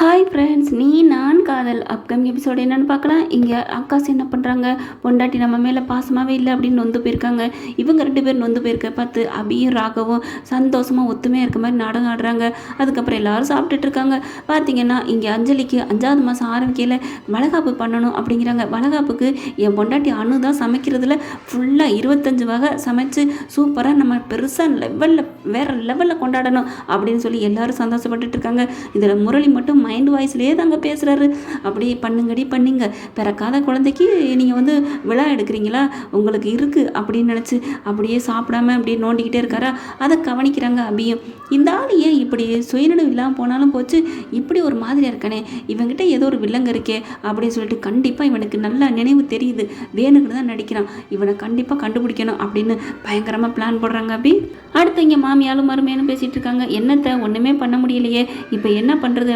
Hi friends நீ நான் காதல். அப்கமிங் எபிசோடு என்னன்னு பார்க்கலாம். இங்கே அக்காஸ் என்ன பண்ணுறாங்க பொண்டாட்டி நம்ம மேலே பாசமாகவே இல்லை அப்படின்னு நொந்து போயிருக்காங்க. இவங்க ரெண்டு பேரும் நொந்து போயிருக்க பார்த்து அபியும் ராகவும் சந்தோஷமாக ஒத்துமையாக இருக்க மாதிரி நாடகம் ஆடுறாங்க. அதுக்கப்புறம் எல்லாரும் சாப்பிட்டுட்டு இருக்காங்க. பார்த்தீங்கன்னா இங்கே அஞ்சலிக்கு அஞ்சாவது மாதம் ஆரம்பிக்கையில் வளகாப்பு பண்ணணும் அப்படிங்கிறாங்க. வளகாப்புக்கு என் பொண்டாட்டி அணு தான் சமைக்கிறதுல ஃபுல்லாக இருபத்தஞ்சு வகை சமைச்சு சூப்பராக நம்ம பெருசாக லெவலில் வேறு லெவலில் கொண்டாடணும் அப்படின்னு சொல்லி எல்லோரும் சந்தோஷப்பட்டுட்டு இருக்காங்க. இதில் முரளி மட்டும் மைண்ட் வாய்ஸ்லேயே தாங்க பேசுகிறாரு அப்படி பண்ணுங்கடி பண்ணுங்க. பிறக்காத குழந்தைக்கு நீங்கள் வந்து விழா எடுக்கிறீங்களா? உங்களுக்கு இருக்குது அப்படின்னு நினச்சி அப்படியே சாப்பிடாம அப்படியே நோண்டிக்கிட்டே இருக்காரா? அதை கவனிக்கிறாங்க அபியும். இந்த ஆள் ஏன் இப்படி சுயநினைவு இல்லாமல் போனாலும் போச்சு? இப்படி ஒரு மாதிரியாக இருக்கானே. இவங்கிட்ட ஏதோ ஒரு வில்லங்க இருக்கே அப்படின்னு சொல்லிட்டு கண்டிப்பாக இவனுக்கு நல்லா நினைவு தெரியுது. வேணுக்குன்னு தான் நடிக்கிறான். இவனை கண்டிப்பாக கண்டுபிடிக்கணும் அப்படின்னு பயங்கரமாக பிளான் போடுறாங்க அபி. அடுத்து இங்கே மாமியாலும் மருமையாலும் பேசிகிட்டு இருக்காங்க. என்னத்தை? ஒன்றுமே பண்ண முடியலையே. இப்போ என்ன பண்ணுறது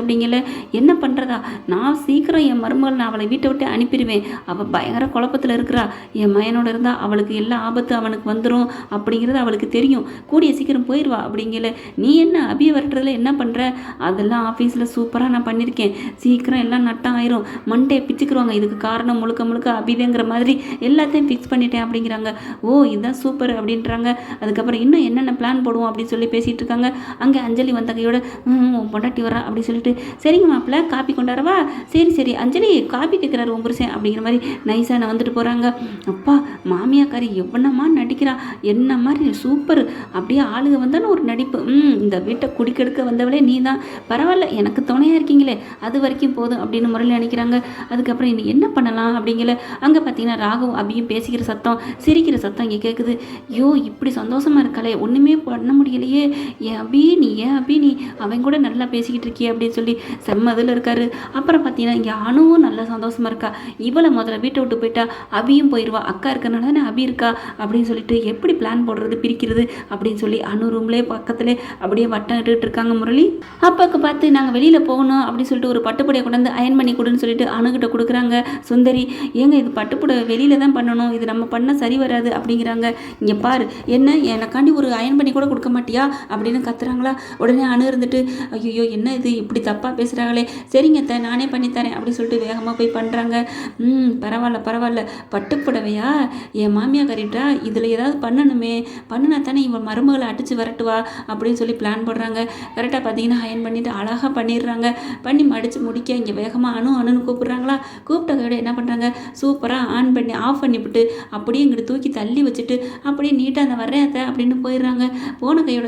என்ன பண்ணுறதா நான் சீக்கிரம் என் மருமகள் நான் அவளை வீட்டை விட்டு அனுப்பிடுவேன். அவள் பயங்கர குழப்பத்தில் இருக்கிறா. என் மயனோட இருந்தால் அவளுக்கு எல்லா ஆபத்து அவனுக்கு வந்துடும் அப்படிங்கிறது அவளுக்கு தெரியும். கூடிய சீக்கிரம் போயிடுவா அப்படிங்கல. நீ என்ன அபிய வரட்டுறதுல என்ன பண்ணுற அதெல்லாம் ஆஃபீஸில் சூப்பராக நான் பண்ணியிருக்கேன் சீக்கிரம் எல்லாம் நட்டம் ஆயிரும் மண்டே பிச்சுக்குருவாங்க. இதுக்கு காரணம் முழுக்க முழுக்க அபிதேங்கிற மாதிரி எல்லாத்தையும் ஃபிக்ஸ் பண்ணிட்டேன் அப்படிங்கிறாங்க. ஓ இதுதான் சூப்பர் அப்படின்றாங்க. அதுக்கப்புறம் இன்னும் என்னென்ன பிளான் போடுவோம்? அப்படின்னு சொல்லி பேசிகிட்டு இருக்காங்க. அங்கே அஞ்சலி வந்தகையோட உன் பொண்டாட்டி வரா அப்படின்னு சொல்லிட்டு சரிங்க மாப்பிள்ள காப்பி கொண்டாடவா? சரி சரி அஞ்சலி காப்பி கேட்குறாரு உன் புருஷன் அப்படிங்கிற மாதிரி நைஸாக நான் வந்துட்டு போகிறாங்க அப்பா மாமியாக்காரி எவ்வளோமா நடிக்கிறா? என்ன மாதிரி சூப்பர் அப்படியே ஆளுங்க வந்தாலும் ஒரு நடிப்பு. ம் இந்த வீட்டை குடிக்கெடுக்க வந்தவளே நீ தான் பரவாயில்ல எனக்கு துணையாக இருக்கீங்களே. அது வரைக்கும் போதும் அப்படின்னு முறையில் நினைக்கிறாங்க. அதுக்கப்புறம் இனி என்ன பண்ணலாம் அப்படிங்கிற அங்கே பார்த்தீங்கன்னா ராகவ் அபியும் பேசிக்கிற சத்தம் சிரிக்கிற சத்தம் இங்கே கேட்குது ஐயோ இப்படி சந்தோஷமாக இருக்காளே. ஒன்றுமே பண்ண முடியலையே. ஏன் அபி நீ ஏன் அபி நீ? அவன் கூட நல்லா பேசிக்கிட்டு இருக்கியே அப்படின்னு சொல்லி செம்ம இதில் இருக்காரு. அப்புறம் பார்த்தீங்கன்னா இங்கே அணுவும் நல்லா சந்தோஷமாக இருக்கா. இவளை முதல்ல வீட்டை விட்டு போயிட்டா அபியும் போயிடுவா அக்கா இருக்கனால தானே அபி இருக்கா? அப்படின்னு சொல்லிட்டு எப்படி பிளான் போடுறது பிரிக்கிறது அப்படின்னு சொல்லி அணு ரூம்லேயே பக்கத்துலேயே அப்படியே வட்டம் இட்டுட்டு இருக்காங்க முரளி. அப்பாவுக்கு பார்த்து நாங்கள் வெளியில் போகணும் அப்படின்னு சொல்லிட்டு ஒரு பட்டுப்புடையை கொண்டாந்து அயன் பண்ணி கொடுன்னு சொல்லிட்டு அணுகிட்ட கொடுக்குறாங்க. சுந்தரி ஏங்க இது பட்டுப்புடவை வெளியில் தான் பண்ணணும். இது நம்ம பண்ணால் சரி வராது அப்படிங்கிறாங்க. இங்கே பாரு என்ன எனக்காண்டி ஒரு அயன் பண்ணி கூட கொடுக்க மாட்டியா? அப்படின்னு கத்துறாங்களா. உடனே அணு இருந்துட்டு ஐயோ என்ன இது? இப்படி தப்பாக பேசுகிறாங்களே சரிங்க அத்தை நானே பண்ணித்தரேன் அப்படின்னு சொல்லிட்டு வேகமாக போய் பண்ணுறாங்க ம் பரவாயில்ல பரவாயில்ல. பட்டுப்புடவையா என் மாமியா கறிட்டா? இதில் ஏதாவது பண்ணணுமே. பண்ணுனா தானே இவன் மருமகளை அடித்து வரட்டுவா அப்படின்னு சொல்லி பிளான் போடுறாங்க. கரெக்டாக பார்த்தீங்கன்னா அயன் பண்ணிவிட்டு அழகாக பண்ணிடுறாங்க. பண்ணி மடித்து முடிக்க இங்கே வேகமாக அணு அணுன்னு கூப்பிட்றாங்களா? கூப்பிட்ட கையோட என்ன பண்ணுறாங்க சூப்பராக ஆன் பண்ணி ஆஃப் பண்ணிவிட்டு அப்படியே இங்கிட்டு தூக்கி தள்ளி வச்சுட்டு அப்படியே நீட்டாக அந்த வர்றேன் அத்தை அப்படின்னு போயிடுறாங்க. போன கையோட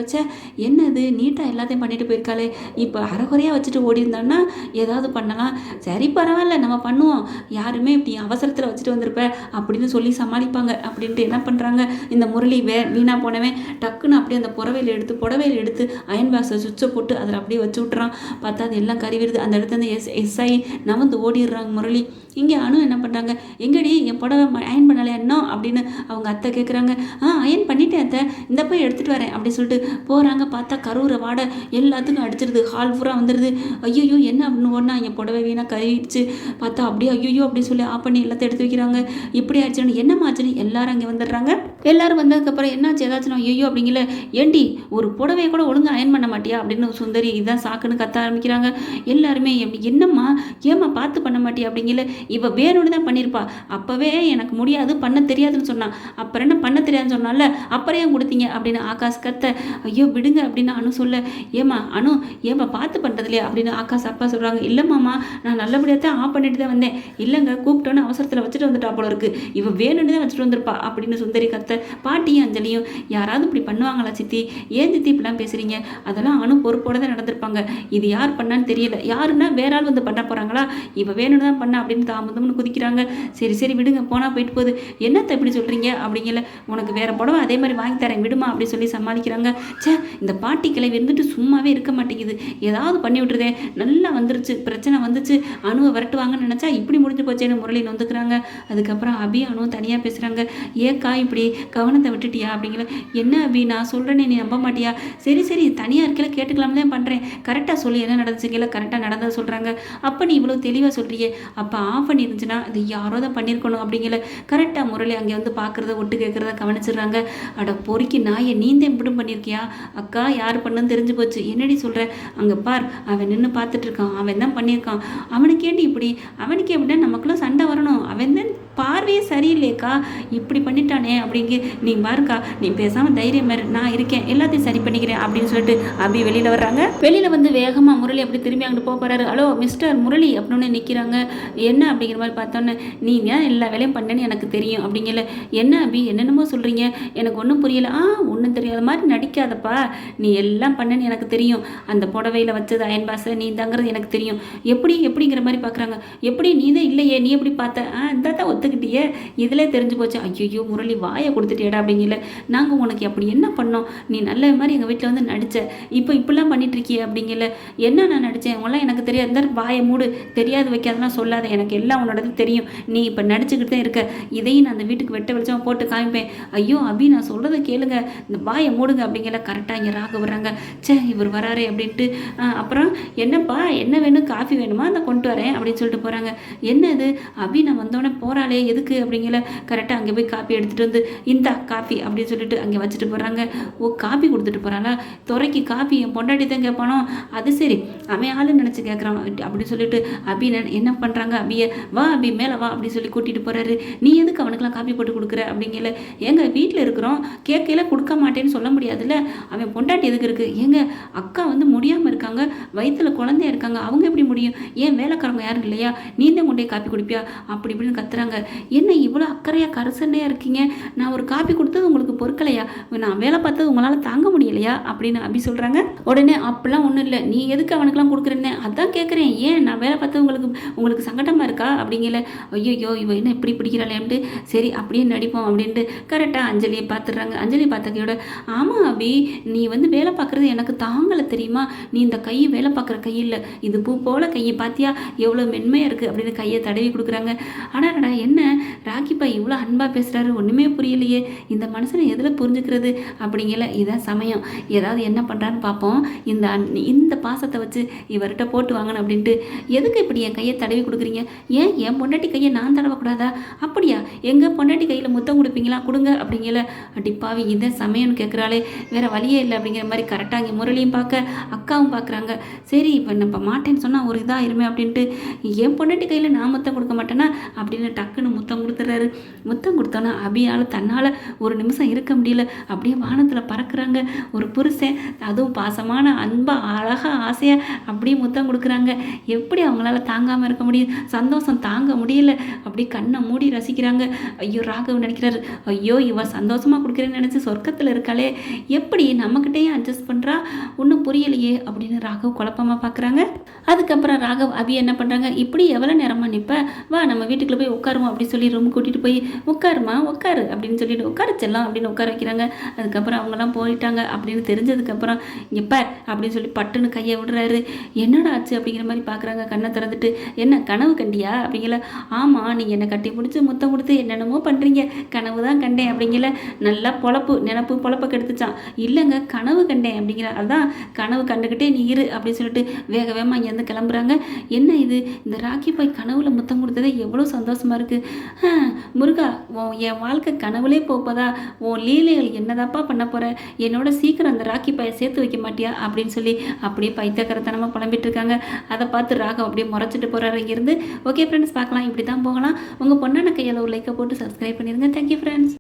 என்னது? நீட்டாக எல்லாத்தையும் பண்ணிட்டு போயிருக்காளே. இப்போ அரைகுறையாக வச்சுட்டு ஓடி இருந்தான்னா ஏதாவது பண்ணலாம். சரி பரவாயில்ல நம்ம பண்ணுவோம். யாருமே இப்படி அவசரத்தில் வச்சுட்டு வந்திருப்ப அப்படின்னு சொல்லி சமாளிப்பாங்க. அப்படின்ட்டு என்ன பண்ணுறாங்க இந்த முரளி வே வீணாக போனவன் டக்குன்னு அப்படியே அந்த புடவையில் எடுத்து புடவையில் எடுத்து அயன் பாக்ஸை சுவிட்சை போட்டு அதில் அப்படியே வச்சு விட்றான் பார்த்தா அது எல்லாம் கறிவிடுது அந்த இடத்துல அந்த எஸ் எஸ்ஐ நவந்து ஓடிடுறாங்க முரளி. இங்கே அணு என்ன பண்ணுறாங்க எங்கடி என் புடவை அயன் பண்ணலை என்ன? அப்படின்னு அவங்க அத்தை கேட்குறாங்க ஆ அயன் பண்ணிட்டேன் அத்தை. இந்த போய் எடுத்துகிட்டு வரேன் அப்படின்னு சொல்லிட்டு போகிறாங்க பார்த்தா கரூரை வாடை எல்லாத்துக்கும் அடிச்சிருது. ஹால் பூரா வந்துடுது ஐயோ என்ன அப்படின்னு ஒன்றா என் புடவை வீணாக கருவிச்சு பார்த்தா அப்படியே ஐயோ அப்படின்னு சொல்லி ஆஃப் பண்ணி எல்லாத்தையும் எடுத்து வைக்கிறாங்க. இப்படி ஆச்சுன்னு என்னம்மா ஆச்சுன்னு எல்லாரும் அங்கே வந்துடுறாங்க. எல்லாரும் வந்ததுக்கப்புறம் என்னாச்சு? ஏதாச்சும் ஐயோ அப்படிங்கல ஏண்டி ஒரு புடவையை கூட ஒழுங்காக அயன் பண்ண மாட்டியா? அப்படின்னு சுந்தரி இதுதான் சாக்குன்னு கத்த ஆரம்பிக்கிறாங்க. எல்லாருமே என்னம்மா ஏம்மா பார்த்து பண்ண மாட்டியா? அப்படிங்கல இவள் வேணும்னு தான் பண்ணியிருப்பா. அப்போவே எனக்கு முடியாது பண்ண தெரியாதுன்னு சொன்னான் அப்புறம் என்ன பண்ண தெரியாதுன்னு சொன்னால அப்புறம் ஏன் கொடுத்தீங்க? அப்படின்னு ஆகாஷ் கத்த ஐயோ விடுங்க அப்படின்னு அனு சொல்ல ஏம்மா அனு ஏமா பார்த்து பண்ணுறதுலையே அப்படின்னு ஆகாஷ் அப்பா சொல்கிறாங்க இல்லைம்மாம்மா நான் நல்லபடியாக தான் ஆஃப் பண்ணிட்டு தான் வந்தேன். இல்லைங்க கூப்பிட்டோன்னு அவசரத்தில் வச்சுட்டு வந்துட்டா போல இருக்கு. இவ வேணும்னு தான் வச்சுட்டு வந்திருப்பா அப்படின்னு சுந்தரி கத்த பாட்டியும் அஞ்சலியும் யாராவது இப்படி பண்ணுவாங்களா சித்தி? ஏன் சித்தி இப்படிலாம் பேசுறீங்க? அதெல்லாம் அணு பொறுப்போட தான் நடந்திருப்பாங்க. இது யார் பண்ணான்னு தெரியல. யாருன்னா வேற ஆள் வந்து பண்ண போறாங்களா? இவ வேணும்னு தான் பண்ண அப்படின்னு தாமதம்னு குதிக்கிறாங்க. சரி சரி விடுங்க போனால் போயிட்டு போகுது. என்னத்தை இப்படி சொல்கிறீங்க அப்படிங்கல உனக்கு வேற புடவை அதே மாதிரி வாங்கி தரேன் விடுமா அப்படி சொல்லி சமாளிக்கிறாங்க. ச்சே இந்த பாட்டி கிளை வந்துட்டு சும்மாவே இருக்க மாட்டேங்குது. ஏதாவது பண்ணி விட்டுருதே. நல்லா வந்துருச்சு பிரச்சனை வந்துச்சு. அணுவை விரட்டுவாங்கன்னு நினச்சா இப்படி முடிஞ்சு போச்சேன்னு முரளி நொந்துக்கிறாங்க. அதுக்கப்புறம் அபி அணுவும் தனியாக பேசுகிறாங்க ஏக்கா இப்படி கவனத்தை விட்டுட்டியா? அப்படிங்கிற என்ன அபி நான் சொல்கிறேனே நீ நம்ப மாட்டியா? சரி சரி தனியாக இருக்கல கேட்டுக்கலாம் தான் பண்ணுறேன் கரெக்டாக சொல்லி என்ன நடந்துச்சுங்கல கரெக்டாக நடந்ததை சொல்கிறாங்க அப்போ நீ இவ்வளோ தெளிவாக சொல்கிறியே அப்போ ஆஃப் பண்ணியிருந்துச்சுன்னா இது யாரோ தான் பண்ணியிருக்கணும் அப்படிங்கிற கரெக்டாக முரளி அங்கே வந்து பார்க்குறத ஒட்டு கேட்குறத கவனிச்சிடுறாங்க. அட பொறுக்கி நாயை நீந்த இப்படி பண்ணியிருக்கியா அக்கா யார் பண்ணுன்னு தெரிஞ்சு போச்சு. என்னடி சொல்கிற அங்கே பார் அவன் நின்று பார்த்துட்டு இருக்கான் அவன் தான் பண்ணியிருக்கான். அவனுக்கேண்டி இப்படி? அவனுக்கு எப்படின்னா நமக்குள்ள சண்டை வரணும். அவன் தான் பார்வையே சரியில்லையேக்கா இப்படி பண்ணிட்டானே அப்படிங்க நீ பாருக்கா நீ பேசாமல் தைரியம் மாதிரி நான் இருக்கேன். எல்லாத்தையும் சரி பண்ணிக்கிறேன் அப்படின்னு சொல்லிட்டு அப்படி வெளியில் வர்றாங்க. வெளியில் வந்து வேகமாக முரளி அப்படி திரும்பி அங்கிட்டு போக போகிறாரு ஹலோ மிஸ்டர் முரளி அப்படின்னு நிற்கிறாங்க என்ன அப்படிங்கிற மாதிரி பார்த்தோன்னே நீ ஏன் எல்லா வேலையும் பண்ணேன்னு எனக்கு தெரியும். அப்படிங்கல என்ன அபி? என்னென்னமோ சொல்கிறீங்க எனக்கு ஒன்றும் புரியல. ஆ ஒன்றும் தெரியாத மாதிரி நடிக்காதப்பா. நீ எல்லாம் பண்ணேன்னு எனக்கு தெரியும். அந்த புடவையில் வச்சது அயன் பாசை நீ தாங்கிறது எனக்கு தெரியும். எப்படி? எப்படிங்கிற மாதிரி பார்க்குறாங்க எப்படி? நீ தான் இல்லையே. நீ எப்படி பார்த்த? ஆ இந்த தான் ஒத்துக்கிட்டியே. இதிலே தெரிஞ்சு போச்சு. ஐயோ முரளி வாயை கொடுத்துட்டியடா. அப்படிங்கல நாங்கள் உனக்கு அப்படி என்ன பண்ணோம்? நீ நல்ல மாதிரி எங்கள் வீட்டில் வந்து நடித்த இப்போ இப்படிலாம் பண்ணிட்டு இருக்கியே. அப்படிங்கல என்ன நான் நடித்தேன் உங்களாம் எனக்கு தெரியாது. வாயை மூடு. தெரியாது வைக்காதெல்லாம் சொல்லாத எனக்கு. எல்லாம் உன்னோடது தெரியும். நீ இப்போ நடிச்சுக்கிட்டு தான் இருக்க. இதையும் நான் அந்த வீட்டுக்கு வெட்ட வெளிச்சமாக போட்டு காமிப்பேன். ஐயோ அபி நான் சொல்கிறத கேளுங்க. இந்த வாயை மூடுங்க அப்படிங்கிற கரெக்டாக இங்கே ராக வர்றாங்க. ச்சே இவர் வராரு அப்படின்ட்டு. அப்புறம் என்னப்பா என்ன வேணும்? காஃபி வேணுமா? நான் கொண்டு வரேன் அப்படின்னு சொல்லிட்டு போகிறாங்க என்ன இது? அபி நான் வந்தோடனே போகிறாளே எதுக்கு அப்படிங்கிற கரெக்டாக அங்கே போய் காப்பி எடுத்துகிட்டு வந்து இந்தா காஃபி அப்படின்னு சொல்லிட்டு அங்கே வச்சுட்டு போகிறாங்க ஓ காஃபி கொடுத்துட்டு போகிறாளா துறைக்கு காஃபி என் பொண்டாட்டி தான் கேட்பானோ அது சரி அவன் ஆளு நினச்சி கேட்குறான் அப்படின்னு சொல்லிட்டு அபி என்ன பண்ணுறாங்க அபியை வா அபி மேலே வா அப்படின்னு சொல்லி கூட்டிகிட்டு போகிறாரு நீ எதுக்கு அவனுக்கெல்லாம் காப்பி போட்டு கொடுக்குற? அப்படிங்கல. எங்கள் வீட்டில் இருக்கிறோம். கேட்கையில கொடுக்க மாட்டேன்னு சொல்ல முடியாதுல்ல? அவன் பொண்டாட்டி எதுக்கு இருக்குது ஏங்க அக்கா வந்து முடியாமல் இருக்காங்க. வயிற்றுல குழந்தையா இருக்காங்க. அவங்க எப்படி முடியும்? ஏன் வேலைக்காரங்க யாரும் இல்லையா? நீ தான் கொண்டே காப்பி குடிப்பியா? அப்படி இப்படின்னு கத்துறாங்க. என்ன இவ்வளோ அக்கறையாக கரசனையாக இருக்கீங்க? நான் ஒரு காப்பி கொடுத்தது உங்களுக்கு பொறுக்கலையா? நான் வேலை பார்த்தது உங்களால் தாங்க முடியலையா? அப்படின்னு அபி சொல்கிறாங்க உடனே அப்படிலாம் ஒன்றும் இல்லை. நீ எதுக்கு அவனுக்கெல்லாம் கொடுக்குறேன்னு? அதான் கேட்குறேன் ஏன்? நான் வேலை பார்த்தது உங்களுக்கு உங்களுக்கு சங்கடமாக இருக்கா அப்படிங்கல ஐயோ இவ என்ன இப்படி பிடிக்கிறாளேன்ட்டு சரி அப்படியே நடிப்போம் அப்படின்ட்டு கரெக்டாக அஞ்சலியை பார்த்துடுறாங்க. அஞ்சலி பார்த்தக்கையோட ஆமாம் அபி நீ வந்து வேலை பார்க்குறது எனக்கு தாங்கலை தெரியுமா? நீ இந்த கை வேலை பார்க்குற கை இல்லை இது பூ போல கையை பார்த்தியா? எவ்வளோ மென்மையாக இருக்குது அப்படின்னு கையை தடவி கொடுக்குறாங்க. ஆனால் என்ன? ராக்கிப்பா இவ்வளோ அன்பாக பேசுகிறாரு ஒன்றுமே புரியலையே. இந்த மனுஷனை எதில் புரிஞ்சுக்கிறது? அப்படிங்கல இதான் சமயம். ஏதாவது என்ன பண்ணுறான்னு பார்ப்போம். இந்த அன்- இந்த பாசத்தை வச்சு இவர்கிட்ட போட்டு வாங்கணும் அப்படின்ட்டு. எதுக்கு இப்படி என் கையை தடவி கொடுக்குறீங்க? ஏன் என் பொண்டாட்டி கையை நான் தடவக்கூடாதா? அப்படியா? எங்கள் பொண்டாட்டி கையில் முத்தம் கொடுப்பீங்களா? கொடுங்க அப்படிங்கல. அடிப்பாவி இதான் சமயம்னு கேட்குறாளே வேற வழியே இல்லை அப்படிங்கிற மாதிரி கரெக்டாக இங்கே முரளியும் பார்க்க அக்காவும் பார்க்குறாங்க சரி இப்போ நம்ம மாட்டேன்னு சொன்னால் ஒரு இதாக இருமே அப்படின்ட்டு என் பொண்டாட்டி கையில் நான் முத்தம் கொடுக்க மாட்டேன்னா அப்படின்னு டக்குன்னு முத்தம் கொடுத்துட்றாரு முத்தம் கொடுத்தோன்னா அபியால் தன்னால் ஒரு நிமிஷம் இருக்க முடியல. அப்படியே வானத்தில் பறக்குறாங்க. ஒரு புருஷன் அதுவும் பாசமான அன்பாக அழகாக ஆசையாக அப்படியே முத்தம் கொடுக்குறாங்க. எப்படி அவங்களால தாங்காமல் இருக்க முடியும்? சந்தோஷம் சந்தோஷம் தாங்க முடியல. அப்படி கண்ணை மூடி ரசிக்கிறாங்க. ஐயோ ராகவ் நினைக்கிறாரு ஐயோ இவ சந்தோஷமாக கொடுக்குறேன்னு நினச்சி சொர்க்கத்தில் இருக்காளே. எப்படி நம்மக்கிட்டேயே அட்ஜஸ்ட் பண்ணுறா ஒன்றும் புரியலையே அப்படின்னு ராகவ் குழப்பமாக பார்க்குறாங்க அதுக்கப்புறம் ராகவ் அபி என்ன பண்ணுறாங்க இப்படி எவ்வளோ நேரமாக நிற்ப வா நம்ம வீட்டுக்குள்ளே போய் உட்காருவோம் அப்படின்னு சொல்லி ரூம் கூட்டிகிட்டு போய் உட்காருமா உட்காரு அப்படின்னு சொல்லிட்டு உட்கார செல்லாம் அப்படின்னு உட்கார வைக்கிறாங்க. அதுக்கப்புறம் அவங்களாம் போயிட்டாங்க அப்படின்னு தெரிஞ்சதுக்கப்புறம் எப்போ அப்படின்னு சொல்லி பட்டுன்னு கையை விடுறாரு. என்னடா ஆச்சு? அப்படிங்கிற மாதிரி பார்க்குறாங்க கண்ணை திறந்துட்டு என்ன கனவு கண்டியா? அப்படிங்கல ஆமாம் நீங்கள் என்னை கட்டி பிடிச்சி முத்தம் கொடுத்து என்னென்னமோ பண்ணுறீங்க கனவு தான் கண்டேன் அப்படிங்கல. நல்லா பொழப்பு நினப்பு பொழப்ப கெடுத்துச்சான். இல்லைங்க கனவு கண்டேன் அப்படிங்கிற அதான் கனவு கண்டுக்கிட்டே நீ இரு அப்படின்னு சொல்லிட்டு வேக வேகமாக இங்கேருந்து கிளம்புறாங்க. என்ன இது? இந்த ராக்கி பாய் கனவுல முத்தம் கொடுத்ததே எவ்வளோ சந்தோஷமா இருக்குது முருகா உன் என் வாழ்க்கை கனவுலே போப்பதா உன் லீலைகள் என்னதாப்பா பண்ண போகிற என்னோட சீக்கிரம் அந்த ராக்கி பாயை சேர்த்து வைக்க மாட்டியா? அப்படின்னு சொல்லி அப்படியே பைத்தியக்கரத்தனமாக புலம்பிட்டு இருக்காங்க. அதை பார்த்து ராகம் அப்படியே முறைச்சிட்டு போகிறாரு இங்கேருந்து ஓகே ஃப்ரெண்ட்ஸ் பார்க்கலாம். இப்படி தான் போகலாம். உங்கள் பொண்ணான கையால் ஒரு லைக்கை போட்டு சப்ஸ்கிரைப் பண்ணிடுங்க. Thank you friends